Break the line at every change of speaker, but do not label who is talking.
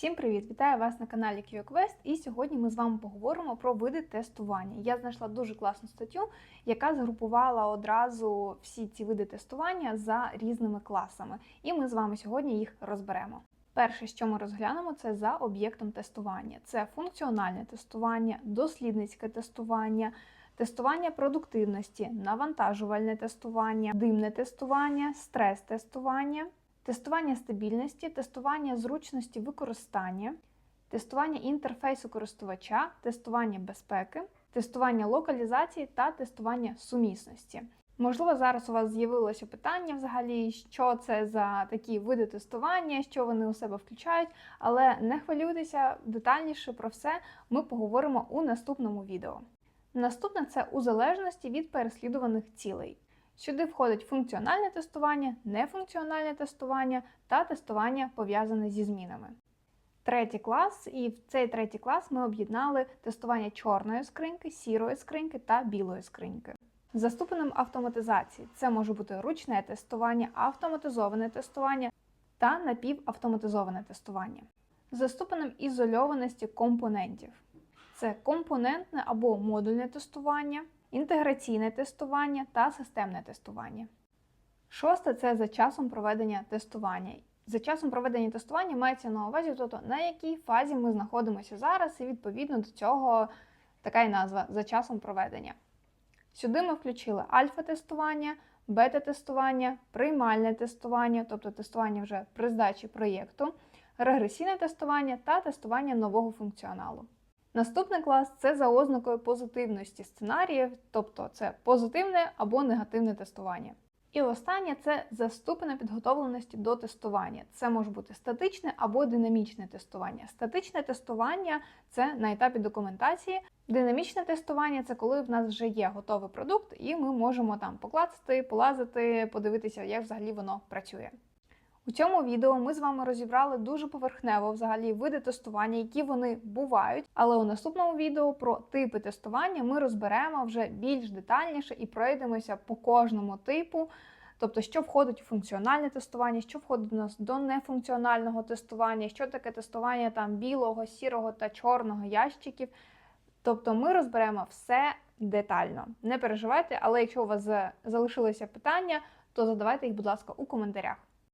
Всім привіт! Вітаю вас на каналі QQuest і сьогодні ми з вами поговоримо про види тестування. Я знайшла дуже класну статтю, яка згрупувала одразу всі ці види тестування за різними класами. І ми з вами сьогодні їх розберемо. Перше, що ми розглянемо, це за об'єктом тестування. Це функціональне тестування, дослідницьке тестування, тестування продуктивності, навантажувальне тестування, димне тестування, стрес-тестування, тестування стабільності, тестування зручності використання, тестування інтерфейсу користувача, тестування безпеки, тестування локалізації та тестування сумісності. Можливо, зараз у вас з'явилося питання взагалі, що це за такі види тестування, що вони у себе включають, але не хвилюйтеся детальніше про все ми поговоримо у наступному відео. Наступне це у залежності від переслідуваних цілей. Сюди входить функціональне тестування, нефункціональне тестування та тестування пов'язане зі змінами. Третій клас, і в цей третій клас ми об'єднали тестування чорної скриньки, сірої скриньки та білої скриньки. За ступенем автоматизації це може бути ручне тестування, автоматизоване тестування та напівавтоматизоване тестування. За ступенем ізольованості компонентів це компонентне або модульне тестування, інтеграційне тестування та системне тестування. Шосте це за часом проведення тестування. За часом проведення тестування мається на увазі, тобто на якій фазі ми знаходимося зараз, і відповідно до цього така і назва за часом проведення. Сюди ми включили альфа-тестування, бета-тестування, приймальне тестування, тобто тестування вже при здачі проєкту, регресійне тестування та тестування нового функціоналу. Наступний клас це за ознакою позитивності сценаріїв, тобто це позитивне або негативне тестування. І останнє це за ступенем підготовленості до тестування. Це може бути статичне або динамічне тестування. Статичне тестування це на етапі документації. Динамічне тестування це коли в нас вже є готовий продукт, і ми можемо там покласти, полазити, подивитися, як взагалі воно працює. У цьому відео ми з вами розібрали дуже поверхнево взагалі види тестування, які вони бувають. Але у наступному відео про типи тестування ми розберемо вже більш детальніше і пройдемося по кожному типу. Тобто, що входить у функціональне тестування, що входить у нас до нефункціонального тестування, що таке тестування там білого, сірого та чорного ящиків. Тобто ми розберемо все детально. Не переживайте, але якщо у вас залишилися питання, то задавайте їх, будь ласка, у коментарях.